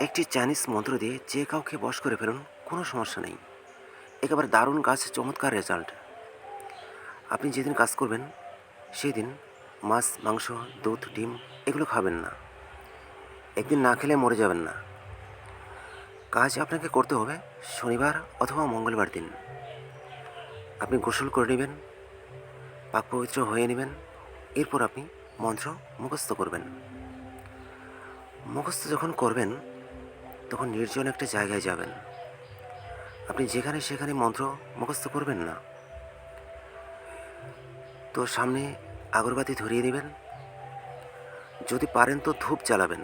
একটি চাইনিজ মন্ত্র দিয়ে যে কাউকে বশ করে ফেলুন, কোনো সমস্যা নেই। একেবারে দারুণ কাজ চমৎকার রেজাল্ট আপনি যেদিন কাজ করবেন সেই দিন মাছ, মাংস, দুধ, ডিম, এগুলো খাবেন না। একদিন না খেলে মরে যাবেন না। কাজ আপনাকে করতে হবে শনিবার অথবা মঙ্গলবার দিন। আপনি গোসল করে নেবেন, পাক পবিত্র হয়ে নেবেন, এরপর আপনি মন্ত্র মুখস্থ করবেন। মুখস্থ যখন করবেন তখন নির্জন একটা জায়গায় যাবেন। আপনি যেখানে সেখানে মন্ত্র মুখস্থ করবেন না। তো সামনে আগরবাতি ধরিয়ে নেবেন যদি পারেন তো ধূপ জ্বালাবেন।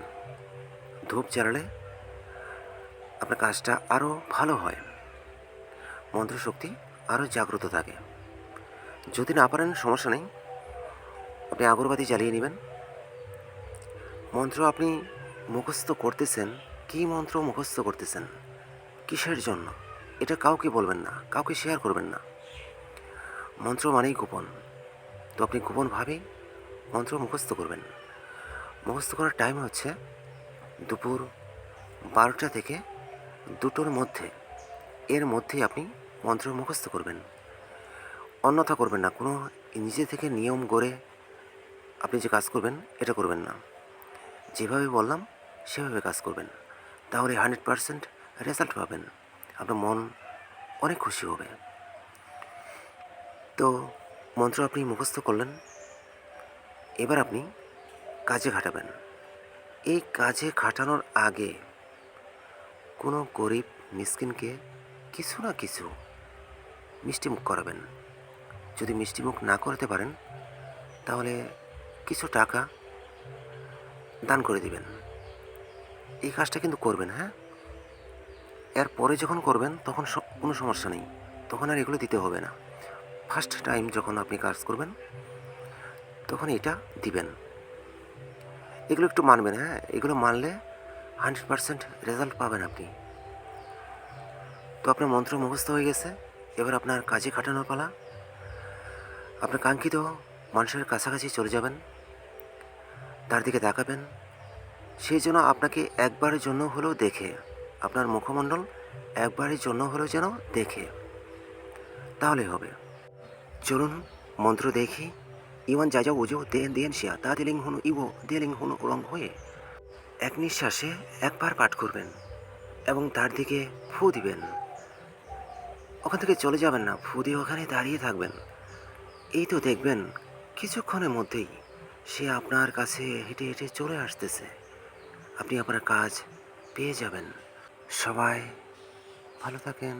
ধূপ জ্বালালে আপনার কাজটা আরও ভালো হয়। মন্ত্রশক্তি আরও জাগ্রত থাকে। যদি না পারেন, সমস্যা নেই। আপনি আগরবাতি জ্বালিয়ে নেবেন। মন্ত্র আপনি মুখস্থ করতেছেন। কী মন্ত্র মুখস্থ করতেছেন? কিসের জন্য? এটা কাউকে বলবেন না, কাউকে শেয়ার করবেন না। মন্ত্র মানেই গোপন। তো আপনি গোপনভাবেই মন্ত্র মুখস্থ করবেন। মুখস্থ করার টাইম হচ্ছে দুপুর বারোটা থেকে দুটোর মধ্যে। এর মধ্যেই আপনি মন্ত্র মুখস্থ করবেন। অন্যথা করবেন না, কোনো নিজে থেকে নিয়ম গড়ে আপনি যে কাজ করবেন, এটা করবেন না। যেভাবে বললাম, সেভাবে কাজ করবেন। তাহলে হান্ড্রেড পারসেন্ট রেজাল্ট পাবেন। আপনার মন অনেক খুশি হবে। তো মন্ত্র আপনি মুখস্থ করলেন। এবার আপনি কাজে খাটাবেন। এই কাজে খাটানোর আগে কোনো গরিব মিসকিনকে কিছু না কিছু মিষ্টিমুখ করাবেন। যদি মিষ্টিমুখ না করতে পারেন, তাহলে কিছু টাকা দান করে দিবেন। এই কাজটা কিন্তু করবেন হ্যাঁ? এর পরে যখন করবেন, তখন কোনো সমস্যা নেই। তখন আর এগুলো দিতে হবে না। ফার্স্ট টাইম যখন আপনি কাজ করবেন, তখন এটা দিবেন। এগুলো একটু মানবেন হ্যাঁ? এগুলো মানলে হান্ড্রেড পারসেন্ট রেজাল্ট পাবেন আপনি। তো আপনার মন্ত্র মুখস্থ হয়ে গেছে। এবার আপনার কাজে খাটানোর পালা। আপনার কাঙ্ক্ষিত মানুষের কাছাকাছি চলে যাবেন। তার দিকে তাকাবেন। সেই জন্য আপনাকে একবারের জন্য হলেও দেখে। আপনার মুখমণ্ডল একবারের জন্য হলেও যেন দেখে। তাহলে হবে। চলুন, মন্ত্র দেখি। ইওয়ান যা যা ওজো দেন দেন শিয়া, তা দিলিং হুনু ইবো দেলিং হুনু রং হয়ে এক নিঃশ্বাসে একবার পাঠ করবেন এবং তার দিকে ফু দিবেন। ওখান থেকে চলে যাবেন না, ফু দিয়ে ওখানে দাঁড়িয়ে থাকবেন। এই তো দেখবেন, কিছুক্ষণের মধ্যেই সে আপনার কাছে হেঁটে হেঁটে চলে আসতেছে। আপনি আপনার কাজ পেয়ে যাবেন। সবাই ভালো থাকেন।